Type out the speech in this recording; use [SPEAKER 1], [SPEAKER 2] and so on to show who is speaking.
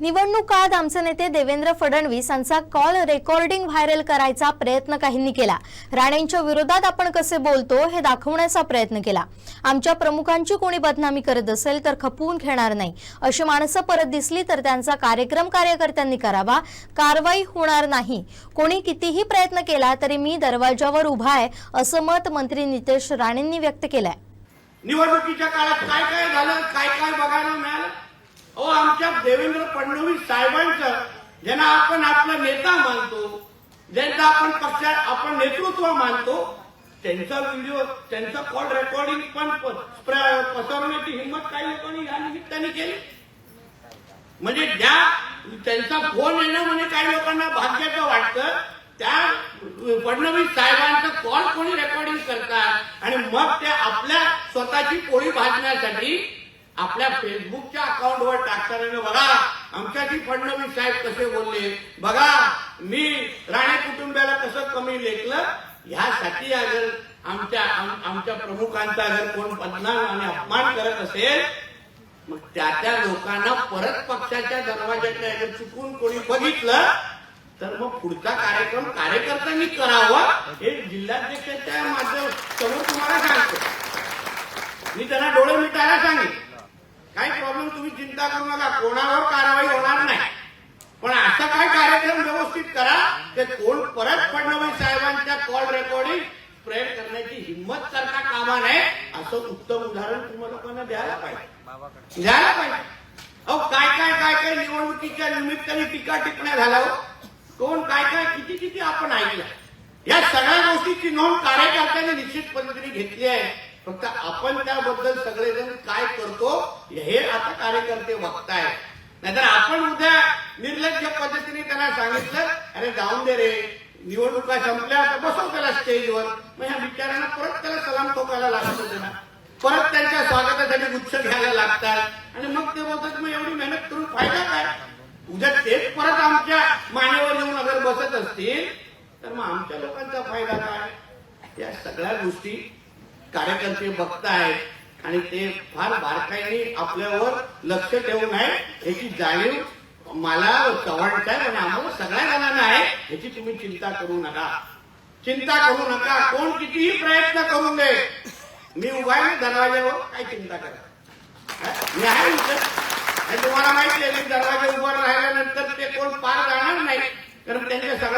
[SPEAKER 1] निवडणुकात आमचे नेते देवेंद्र फडणवीस यांचा कॉल रेकॉर्डिंग व्हायरल करायचा प्रयत्न काहींनी केला. राणेंच्या विरोधात आपण कसे बोलतो हे दाखवण्याचा प्रयत्न केला. आमच्या प्रमुखांची कोणी बदनामी करत असेल तर खपवून घेणार नाही. अशी माणसं परत दिसली तर त्यांचा कार्यक्रम कार्यकर्त्यांनी करावा. कारवाई होणार नाही. कोणी कितीही प्रयत्न केला तरी मी दरवाजावर उभा आहे असं मत मंत्री नितेश राणेंनी व्यक्त केलंय.
[SPEAKER 2] निवडणुकीच्या काळात काय काय झालं काय काय बघायला मिळालं? देवेंद्र फडणवीस साहेबांचं ज्यांना आपण आपला नेता मानतो ज्यांचा आपण पक्षात आपण नेतृत्व मानतो त्यांचा व्हिडिओ त्यांचं कॉल रेकॉर्डिंग पण पसरवण्याची हिंमत काही लोकांनी या निमित्ताने केली. म्हणजे ज्या त्यांचा फोन येणं म्हणजे काही लोकांना भाग्याचं वाटतं त्या फडणवीस साहेबांचा कॉल कोणी रेकॉर्डिंग करतात आणि मग ते आपल्या स्वतःची पोळी भाजण्यासाठी आपल्या फेसबुकच्या अकाउंटवर टाकताना आणि बघा आमच्याशी फडणवीस साहेब कसे बोलले बघा मी राणे कुटुंबियाला कसं कमी लेखलं ह्यासाठी अगर आमच्या आमच्या प्रमुखांचा अगर कोण बदनाम आणि अपमान करत असेल मग त्या त्या लोकांना परत पक्षाच्या दरवाजाकडे अगर चुकून कोणी बघितलं तर मग पुढचा कार्यक्रम कार्यकर्त्यांनी करावा हे जिल्हाध्यक्षाच्या माझं समोर तुम्हाला सांगतो. मी त्यांना डोळे मिटायला सांगेन. म्हणून तुम्ही चिंता करू नका. कोणावर कारवाई होणार नाही. पण असा काय कार्यक्रम व्यवस्थित करा ते कोण परत फडणवीस साहेबांच्या कॉल रेकॉर्डिंग स्प्रेड करण्याची हिंमत करता कामा नये असं उत्तम उदाहरण तुम्हाला लोकांना द्यायला पाहिजे? द्यायला पाहिजे. अहो काय काय काय काय निवडणुकीच्या निमित्ताने टीका टिपण्या झाल्या हो. कोण काय काय किती किती आपण ऐकलं या सगळ्या गोष्टीची नोंद कार्यकर्त्यांनी निश्चित पद्धतीने घेतली आहे. फक्त आपण त्याबद्दल सगळेजण काय करतो हे आता कार्यकर्ते बघताय. नाहीतर आपण उद्या निर्लज्ज पद्धतीने त्यांना सांगितलं अरे जाऊन दे रे निवडणुका संपल्या आता बसव त्याला स्टेजवर. मग ह्या बिचाऱ्यांना परत त्याला सलाम ठोकायला लागत होते ना परत त्यांच्या स्वागतासाठी गुच्छ घ्यायला लागतात. आणि मग ते बोलतात मग एवढी मेहनत करून फायदा काय? उद्या तेच परत आमच्या मानेवर येऊन अगर बसत असतील तर मग आमच्या लोकांचा फायदा काय? या सगळ्या गोष्टी कार्यकर्ते बघतायत आणि ते फार बारकाईने आपल्यावर लक्ष ठेवून आहे याची जाणीव मला चव्हाण साहेब आणि आम्हाला सगळ्या जणांना आहे. याची तुम्ही चिंता करू नका. चिंता करू नका. कोण कितीही प्रयत्न करून दे. मी उभा आहे दरवाज्यावर काय चिंता करा. मी आहे आणि तुम्हाला माहिती आहे मी दरवाजा उभा राहिल्यानंतर ते कोण पार जाणार नाही. कारण त्यांच्या सगळ्यांच्या